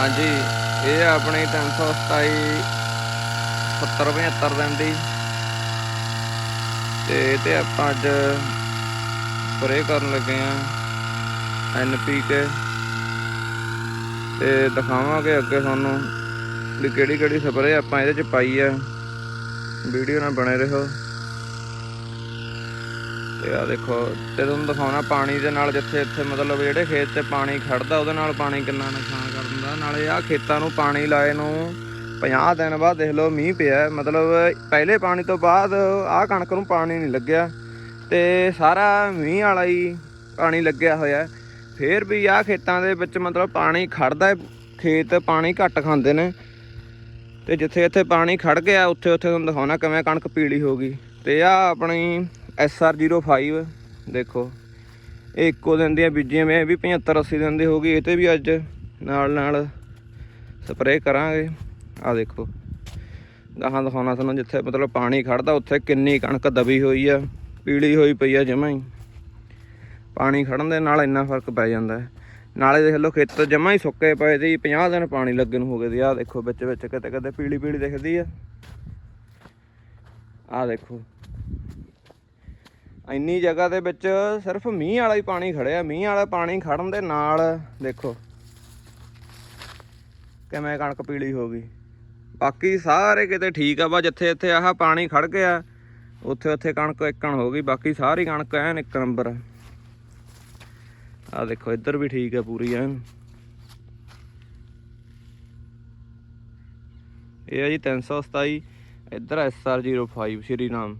ਹਾਂਜੀ, ਇਹ ਆ ਆਪਣੀ 327 70 75 ਦਿਨ ਦੀ। ਤੇ ਇਹ ਤੇ ਆਪਾਂ ਅੱਜ ਸਪਰੇ ਕਰਨ ਲੱਗੇ ਆ ਕੇ। ਤੇ ਦਿਖਾਵਾਂਗੇ ਅੱਗੇ ਤੁਹਾਨੂੰ ਵੀ ਕਿਹੜੀ ਕਿਹੜੀ ਸਪਰੇ ਆਪਾਂ ਇਹਦੇ ਚ ਪਾਈ ਆ। ਵੀਡੀਓ ਨਾਲ ਬਣੇ ਰਹੋ। ਤੇ ਆ ਦੇਖੋ, ਤੇ ਤੁਹਾਨੂੰ ਦਿਖਾਉਣਾ ਪਾਣੀ ਦੇ ਨਾਲ ਜਿੱਥੇ ਇੱਥੇ ਮਤਲਬ ਜਿਹੜੇ ਖੇਤ 'ਤੇ ਪਾਣੀ ਖੜਦਾ, ਉਹਦੇ ਨਾਲ ਪਾਣੀ ਕਿੰਨਾ ਨੁਕਸਾਨ ਕਰ ਦਿੰਦਾ। ਨਾਲੇ ਆ ਖੇਤਾਂ ਨੂੰ ਪਾਣੀ ਲਾਏ ਨੂੰ 50 ਦਿਨ ਬਾਅਦ ਦੇਖ ਲਓ ਮੀਂਹ ਪਿਆ ਮਤਲਬ ਪਹਿਲੇ ਪਾਣੀ ਤੋਂ ਬਾਅਦ ਆਹ ਕਣਕ ਨੂੰ ਪਾਣੀ ਨਹੀਂ ਲੱਗਿਆ ਤੇ ਸਾਰਾ ਮੀਂਹ ਵਾਲਾ ਹੀ ਪਾਣੀ ਲੱਗਿਆ ਹੋਇਆ ਫੇਰ ਵੀ ਆਹ ਖੇਤਾਂ ਦੇ ਵਿੱਚ ਮਤਲਬ ਪਾਣੀ ਖੜਦਾ ਖੇਤ ਪਾਣੀ ਘੱਟ ਖਾਂਦੇ ਨੇ। ਤੇ ਜਿੱਥੇ ਇੱਥੇ ਪਾਣੀ ਖੜ ਗਿਆ ਉੱਥੇ ਉੱਥੇ ਤੁਹਾਨੂੰ ਦਿਖਾਉਣਾ ਕਿਵੇਂ ਕਣਕ ਪੀਲੀ ਹੋ ਗਈ। ਤੇ ਆ ਆਪਣੀ SR05 ਦੇਖੋ। ਇਹ ਇੱਕੋ ਦਿਨ ਦੀਆਂ ਬੀਜੀਆਂ ਮੈਂ, ਇਹ ਵੀ 75 80 ਦਿਨ ਦੀ ਹੋ ਗਈ। ਇਹ ਤੇ ਵੀ ਅੱਜ ਨਾਲ ਨਾਲ ਸਪਰੇਅ ਕਰਾਂਗੇ। ਆ ਦੇਖੋ। ਗਾਹਾਂ ਦਿਖਾਉਣਾ ਤੁਹਾਨੂੰ ਜਿੱਥੇ ਮਤਲਬ ਪਾਣੀ ਖੜਦਾ, ਉੱਥੇ ਕਿੰਨੀ ਕਣਕ ਦਬੀ ਹੋਈ ਆ, ਪੀਲੀ ਹੋਈ ਪਈ ਆ ਜਮਾਂ ਹੀ। ਪਾਣੀ ਖੜਨ ਦੇ ਨਾਲ ਇੰਨਾ ਫ਼ਰਕ ਪੈ ਜਾਂਦਾ ਨਾਲੇ ਦੇਖ ਲਓ, ਖੇਤ ਜਮਾਂ ਹੀ ਸੁੱਕੇ ਪਏ ਸੀ 50 ਦਿਨ ਪਾਣੀ ਲੱਗੇ ਨੂੰ ਹੋ ਗਏ ਸੀ। ਆਹ ਦੇਖੋ, ਵਿੱਚ ਵਿੱਚ ਕਿਤੇ ਕਿਤੇ ਪੀਲੀ ਪੀਲੀ ਦਿਖਦੀ ਆ। ਆਹ ਦੇਖੋ। ਇੰਨੀ ਜਗ੍ਹਾ ਦੇ ਵਿੱਚ ਸਿਰਫ ਮੀਂਹ ਵਾਲਾ ਹੀ ਪਾਣੀ ਖੜਿਆ। ਮੀਂਹ ਵਾਲਾ ਪਾਣੀ ਖੜਨ ਦੇ ਨਾਲ, ਦੇਖੋ ਕਿਵੇਂ ਕਣਕ ਪੀਲੀ ਹੋ ਗਈ। ਬਾਕੀ ਸਾਰੇ ਕਿਤੇ ਠੀਕ ਆ ਬਾ ਜਿੱਥੇ ਇੱਥੇ ਆਹ ਪਾਣੀ ਖੜ ਗਿਆ, ਉੱਥੇ ਉੱਥੇ ਕਣਕ ਇੱਕਣ ਹੋ ਗਈ। ਬਾਕੀ ਸਾਰੀ ਕਣਕ ਐਨ ਇੱਕ ਨੰਬਰ। ਆ ਆਹ ਦੇਖੋ, ਇੱਧਰ ਵੀ ਠੀਕ ਆ ਪੂਰੀ ਐਨ। ਇਹ ਆ ਜੀ 327 ਇੱਧਰ SR05 ਸ਼੍ਰੀ ਨਾਮ